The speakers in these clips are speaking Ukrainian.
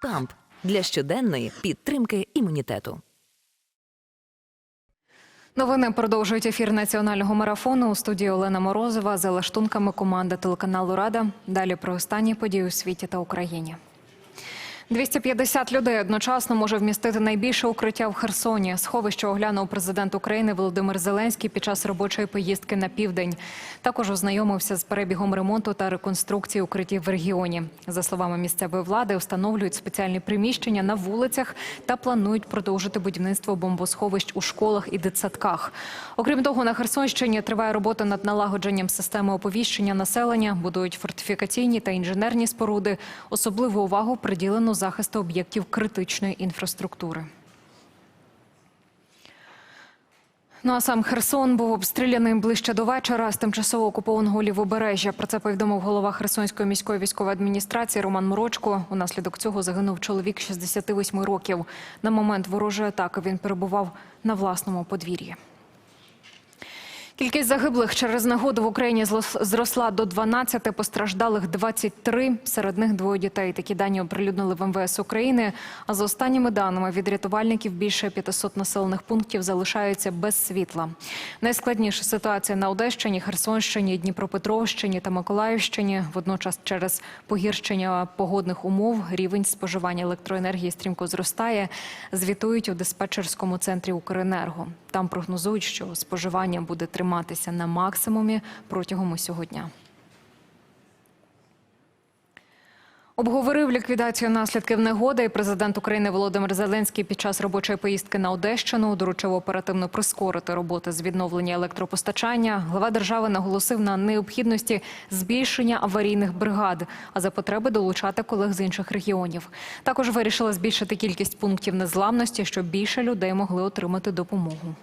Камп для щоденної підтримки імунітету. Новини продовжують ефір національного марафону у студії Олена Морозова за лаштунками команди телеканалу Рада. Далі про останні події у світі та Україні. 250 людей одночасно може вмістити найбільше укриття в Херсоні. Сховище оглянув президент України Володимир Зеленський під час робочої поїздки на південь. Також ознайомився з перебігом ремонту та реконструкції укриттів в регіоні. За словами місцевої влади, встановлюють спеціальні приміщення на вулицях та планують продовжити будівництво бомбосховищ у школах і дитсадках. Окрім того, на Херсонщині триває робота над налагодженням системи оповіщення населення, будують фортифікаційні та інженерні споруди. Особливу увагу приділено захисту об'єктів критичної інфраструктури. Ну а сам Херсон був обстріляний ближче до вечора з тимчасово окупованого лівобережжя. Про це повідомив голова Херсонської міської військової адміністрації Роман Морочко. Унаслідок цього загинув чоловік 68 років. На момент ворожої атаки він перебував на власному подвір'ї. Кількість загиблих через негоду в Україні зросла до 12, постраждалих 23, серед них двоє дітей. Такі дані оприлюднили в МВС України. А за останніми даними від рятувальників більше 500 населених пунктів залишаються без світла. Найскладніша ситуація на Одещині, Херсонщині, Дніпропетровщині та Миколаївщині. Водночас через погіршення погодних умов рівень споживання електроенергії стрімко зростає. Звітують у диспетчерському центрі Укренерго. Там прогнозують, що споживання буде триматися на максимумі протягом усього дня. Обговорив ліквідацію наслідків негоди. і Президент України Володимир Зеленський під час робочої поїздки на Одещину доручив оперативно прискорити роботи з відновлення електропостачання. Глава держави наголосив на необхідності збільшення аварійних бригад, а за потреби долучати колег з інших регіонів. Також вирішила збільшити кількість пунктів незламності, щоб більше людей могли отримати допомогу.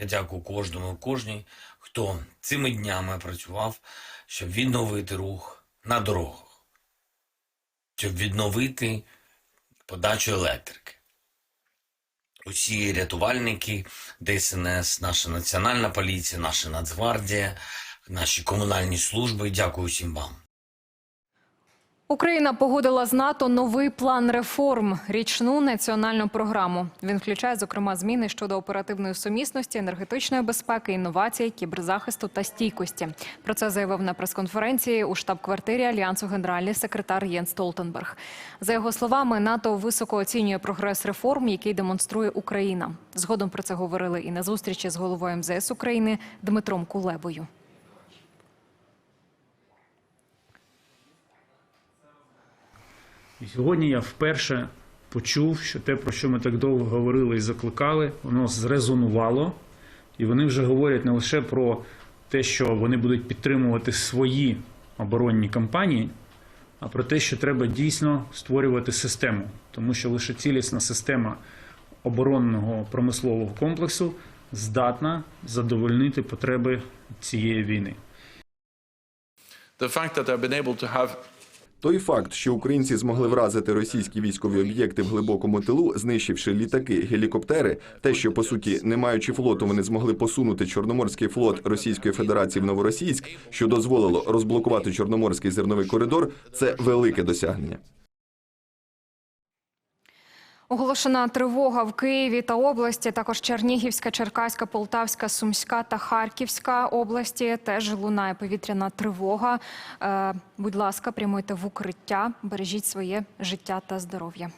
Я дякую кожному кожній, хто цими днями працював, щоб відновити рух на дорогах, щоб відновити подачу електрики. Усі рятувальники, ДСНС, наша національна поліція, наша Нацгвардія, наші комунальні служби. Дякую всім вам. Україна погодила з НАТО новий план реформ річну національну програму. Він включає зокрема зміни щодо оперативної сумісності, енергетичної безпеки, інновацій, кіберзахисту та стійкості. Про це заявив на прес-конференції у штаб-квартирі альянсу генеральний секретар Єн Столтенберг. За його словами, НАТО високо оцінює прогрес реформ, який демонструє Україна. Згодом про це говорили і на зустрічі з головою МЗС України Дмитром Кулебою. І сьогодні я вперше почув, що те, про що ми так довго говорили і закликали, воно зрезонувало. І вони вже говорять не лише про те, що вони будуть підтримувати свої оборонні кампанії, а про те, що треба дійсно створювати систему, тому що лише цілісна система оборонного промислового комплексу здатна задовольнити потреби цієї війни. The fact that I've been able to have Той факт, що українці змогли вразити російські військові об'єкти в глибокому тилу, знищивши літаки, гелікоптери, те, що по суті, не маючи флоту, вони змогли посунути Чорноморський флот Російської Федерації в Новоросійськ, що дозволило розблокувати Чорноморський зерновий коридор, це велике досягнення. Оголошена тривога в Києві та області, також Чернігівська, Черкаська, Полтавська, Сумська та Харківська області. Теж лунає повітряна тривога. Е, будь ласка, прямуйте в укриття, бережіть своє життя та здоров'я.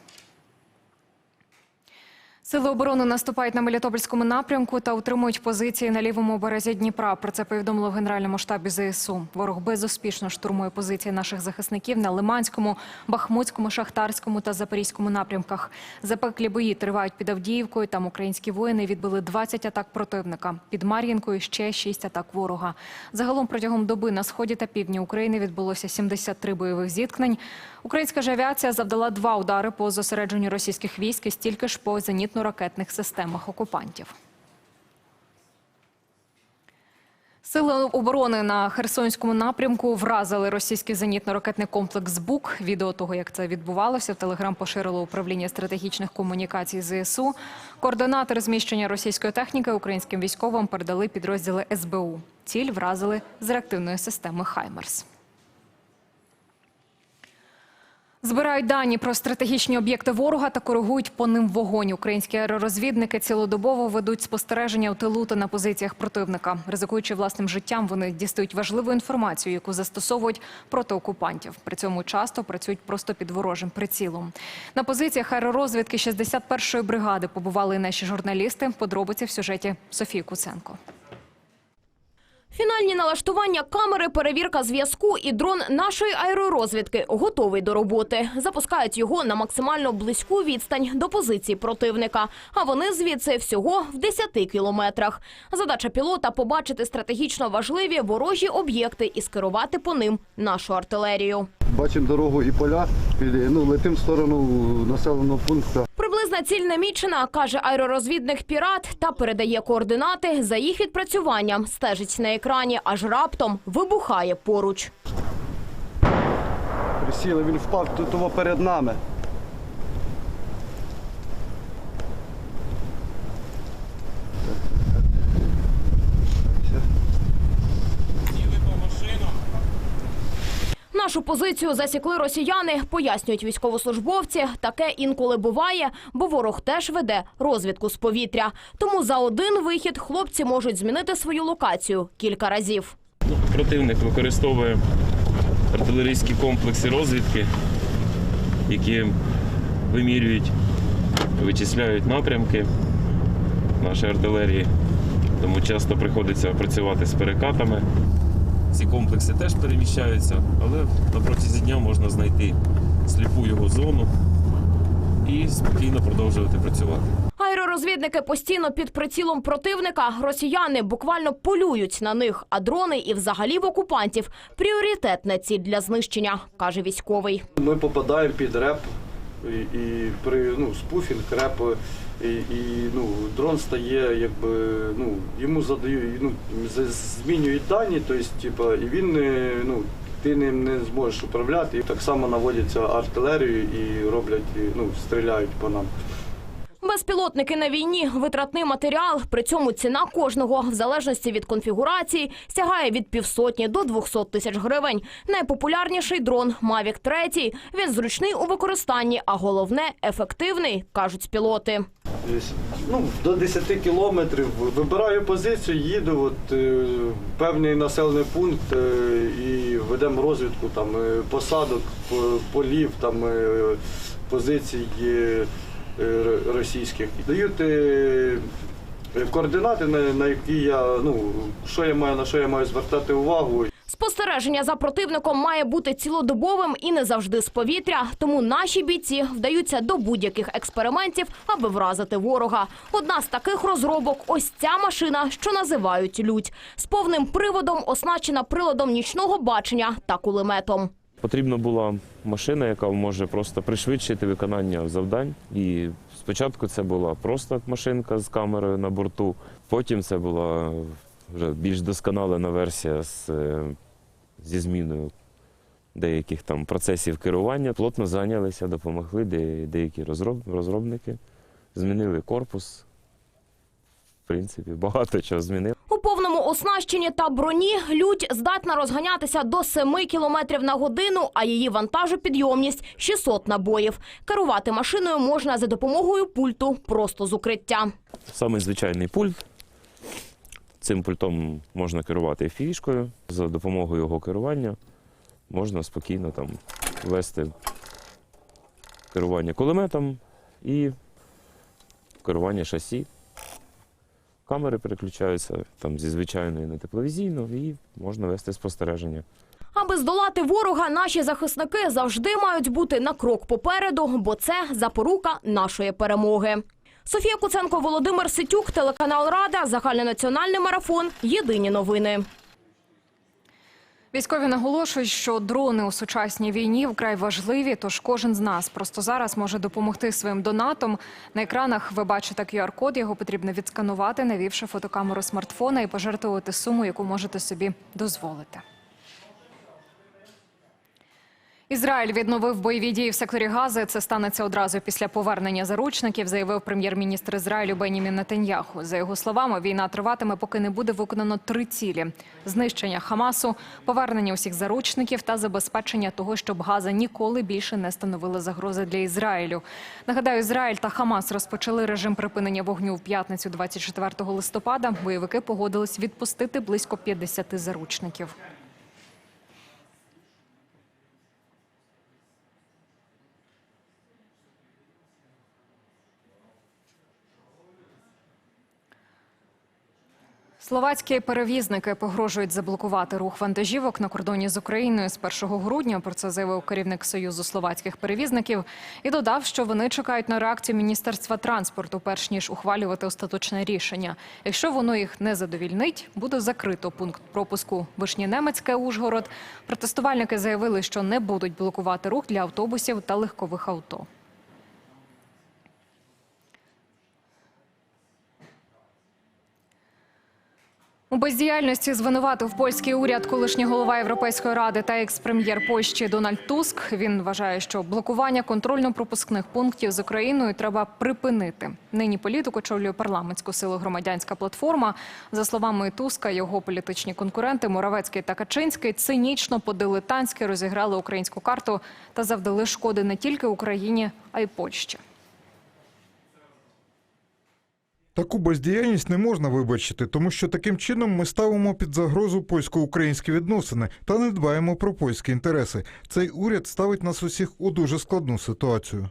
Сили оборони наступають на Мелітопольському напрямку та утримують позиції на лівому березі Дніпра. Про це повідомили в Генеральному штабі ЗСУ. Ворог безуспішно штурмує позиції наших захисників на Лиманському, Бахмутському, Шахтарському та Запорізькому напрямках. Запеклі бої тривають під Авдіївкою. Там українські воїни відбили 20 атак противника. Під Мар'їнкою ще 6 атак ворога. Загалом протягом доби на сході та півдні України відбулося 73 бойових зіткнень. Українська ж авіація завдала два удари по зосередженню російських військ стільки ж по зенітно-ракетних системах окупантів. Сили оборони на Херсонському напрямку вразили російський зенітно-ракетний комплекс БУК. Відео того, як це відбувалося, в телеграм поширило управління стратегічних комунікацій ЗСУ. Координати розміщення російської техніки українським військовим передали підрозділи СБУ. Ціль вразили з реактивної системи Хаймерс. Збирають дані про стратегічні об'єкти ворога та коригують по ним вогонь. Українські аеророзвідники цілодобово ведуть спостереження у тилу та на позиціях противника. Ризикуючи власним життям, вони дістають важливу інформацію, яку застосовують проти окупантів. При цьому часто працюють просто під ворожим прицілом. На позиціях аеророзвідки 61-ї бригади побували наші журналісти. Подробиці в сюжеті Софії Куценко. Фінальні налаштування камери, перевірка зв'язку і дрон нашої аеророзвідки готовий до роботи. Запускають його на максимально близьку відстань до позиції противника. А вони звідси всього в 10 кілометрах. Задача пілота побачити стратегічно важливі ворожі об'єкти і скерувати по ним нашу артилерію. Бачимо дорогу і поля, ну, летимо в сторону населеного пункту. Приблизна ціль намічена, каже аеророзвідник Пірат та передає координати за їх відпрацюванням. Стежить на екрані, аж раптом вибухає поруч. Присіли, він впав тут перед нами. Нашу позицію засікли росіяни, пояснюють військовослужбовці. Таке інколи буває, бо ворог теж веде розвідку з повітря. Тому за один вихід хлопці можуть змінити свою локацію кілька разів. Противник використовує артилерійські комплекси розвідки, які вимірюють, вичисляють напрямки нашої артилерії. Тому часто приходиться працювати з перекатами. Ці комплекси теж переміщаються, але на протязі дня можна знайти сліпу його зону і спокійно продовжувати працювати. Аеророзвідники постійно під прицілом противника. Росіяни буквально полюють на них, а дрони і взагалі в окупантів пріоритетна ціль для знищення, каже військовий. Ми попадаємо під реп і, і при ну, спуфінг реп, і, і ну, дрон стає, якби ну, йому задають, ну, змінюють дані, тобто, типа, і він не, ну, ти ним не зможеш управляти. І так само наводяться артилерію і роблять, ну, стріляють по нам. Безпілотники на війні витратний матеріал. При цьому ціна кожного, в залежності від конфігурації, сягає від півсотні до 200 тисяч гривень. Найпопулярніший дрон Mavic 3. Він зручний у використанні, а головне ефективний, кажуть пілоти. Ну, до 10 кілометрів вибираю позицію, їду от, е, певний населений пункт е, і ведемо розвідку там, е, посадок, полів, там, е, позицій російських. Дають е, координати, на, на які я, ну, що я маю, на що я маю звертати увагу. Спостереження за противником має бути цілодобовим і не завжди з повітря. Тому наші бійці вдаються до будь-яких експериментів, аби вразити ворога. Одна з таких розробок ось ця машина, що називають лють, з повним приводом оснащена приладом нічного бачення та кулеметом. Потрібна була машина, яка може просто пришвидшити виконання завдань. І спочатку це була просто машинка з камерою на борту, потім це була вже більш досконалена версія з, е, зі зміною деяких там процесів керування. Плотно зайнялися, допомогли деякі розробники, змінили корпус. Принципі, багато чого змінили. У повному оснащенні та броні лють здатна розганятися до 7 км на годину, а її вантажопідйомність – 600 набоїв. Керувати машиною можна за допомогою пульту просто з укриття. Саме звичайний пульт. Цим пультом можна керувати фішкою. За допомогою його керування можна спокійно там вести керування кулеметом і керування шасі. Камери переключаються там зі звичайної на тепловізійну і можна вести спостереження. Аби здолати ворога, наші захисники завжди мають бути на крок попереду, бо це запорука нашої перемоги. Софія Куценко, Володимир Ситюк, телеканал Рада, загальнонаціональний марафон. Єдині новини. Військові наголошують, що дрони у сучасній війні вкрай важливі, тож кожен з нас просто зараз може допомогти своїм донатом. На екранах ви бачите QR-код, його потрібно відсканувати, навівши фотокамеру смартфона і пожертвувати суму, яку можете собі дозволити. Ізраїль відновив бойові дії в секторі Гази. Це станеться одразу після повернення заручників, заявив прем'єр-міністр Ізраїлю Бенімін Нетаньяху. За його словами, війна триватиме, поки не буде виконано три цілі: знищення Хамасу, повернення усіх заручників та забезпечення того, щоб Газа ніколи більше не становила загрози для Ізраїлю. Нагадаю, Ізраїль та Хамас розпочали режим припинення вогню в п'ятницю, 24 листопада. Бойовики погодились відпустити близько 50 заручників. Словацькі перевізники погрожують заблокувати рух вантажівок на кордоні з Україною з 1 грудня. Про це заявив керівник Союзу словацьких перевізників і додав, що вони чекають на реакцію Міністерства транспорту, перш ніж ухвалювати остаточне рішення. Якщо воно їх не задовільнить, буде закрито пункт пропуску Вишнє-Немецьке Ужгород. Протестувальники заявили, що не будуть блокувати рух для автобусів та легкових авто. У бездіяльності звинуватив польський уряд колишній голова Європейської ради та екс-прем'єр Польщі Дональд Туск. Він вважає, що блокування контрольно-пропускних пунктів з Україною треба припинити. Нині політик очолює парламентську силу громадянська платформа. За словами Туска, його політичні конкуренти Моравецький та Качинський цинічно по-дилетантськи розіграли українську карту та завдали шкоди не тільки Україні, а й Польщі. Таку бездіяльність не можна вибачити, тому що таким чином ми ставимо під загрозу польсько-українські відносини та не дбаємо про польські інтереси. Цей уряд ставить нас усіх у дуже складну ситуацію.